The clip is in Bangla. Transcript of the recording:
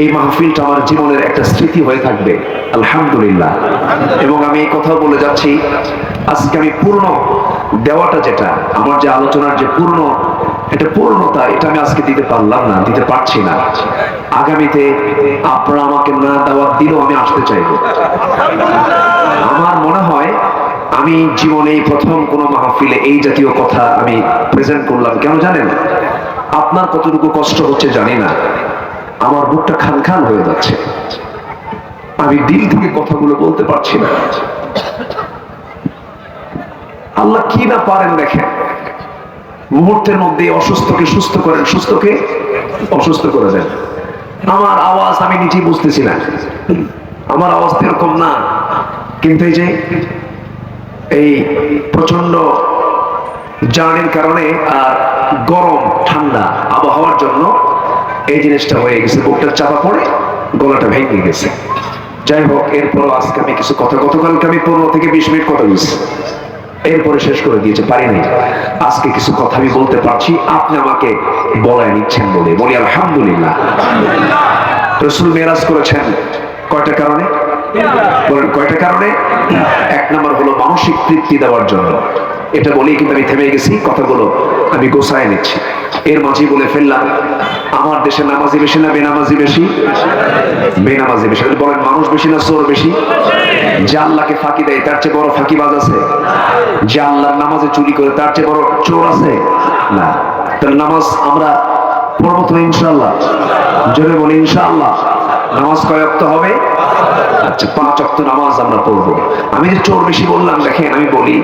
এই মাহফিলটা আমার জীবনের একটা স্মৃতি হয়ে থাকবে, আলহামদুলিল্লাহ। এবং আমি এই কথাও বলে যাচ্ছি, আজকে আমি পূর্ণ দেওয়াটা যেটা, আমার যে আলোচনার যে পূর্ণ, এটা পূর্ণতা, এটা আমি আজকে দিতে পারলাম না, দিতে পারছি না। আগামীতে আপনারা আমাকে না দাওয়াত দিলেও আমি আসতে চাইব। আমার মনে হয় আমি জীবনে প্রথম কোন মাহফিলে এই জাতীয় কথা আমি প্রেজেন্ট করলাম, কেন জানেন? আপনার কতটুকু কষ্ট হচ্ছে জানি না। আমার বুকটা খান খান হয়ে যাচ্ছে। আমি দিল থেকে কথাগুলো বলতে পারছি না। আল্লাহ কি না পারেন দেখেন? মুহূর্তের মধ্যে অসুস্থকে সুস্থ করেন। সুস্থকে অসুস্থ করে দেন। আমার আওয়াজ আমি নিজেই বুঝতেছি না। আমার আওয়াজ এরকম না। কিন্তু এই যে, এই প্রচণ্ড জার্নির কারণে আর গরম, ঠান্ডা আবহাওয়ার জন্য এই জিনিসটা হয়ে গেছে। বুকটা চাপা পড়ে গলাটা ভেঙে গেছে। যাই হোক, এরপরও আজকে আমি কিছু কথা, গতকালকে আমি পনেরো থেকে বিশ মিনিট কথা বলছি। এরপরে শেষ করে দিয়েছে, পারি নাই। আজকে কিছু কথা আমি বলতে পারছি, আপনি আমাকে বলায় নিচ্ছেন বলে। বলি, আলহামদুলিল্লাহ। রসুল মেরাজ করেছেন কয়টা কারণে? কয়টা কারণে? এক নম্বর হলো মানসিক তৃপ্তি দেওয়ার জন্য। এটা বলেই কিন্তু আমি থেমে গেছি, কথাগুলো আমি গোসায় নিচ্ছি। এর মাঝে বলে ফেললাম, আমার দেশে নামাজি বেশি না বেনামাজি বেশি? বেনামাজি বেশি বলেন, মানুষ বেশি না চোর বেশি? যে আল্লাহকে ফাঁকি দেয়, তার চেয়ে বড় ফাঁকিবাজ আছে? যে আল্লাহর নামাজে চুরি করে, তার চেয়ে বড় চোর আছে? না। তাহলে নামাজ আমরা পড়ব তো ইনশাল্লাহ জোরে বলি, ইনশাআল্লাহ। নামাজ কয় অক্ত হবে? আচ্ছা পাঁচ অক্ত নামাজ আমরা পড়ব। আমি যে চোর বেশি বললাম, দেখেন, আমি বলি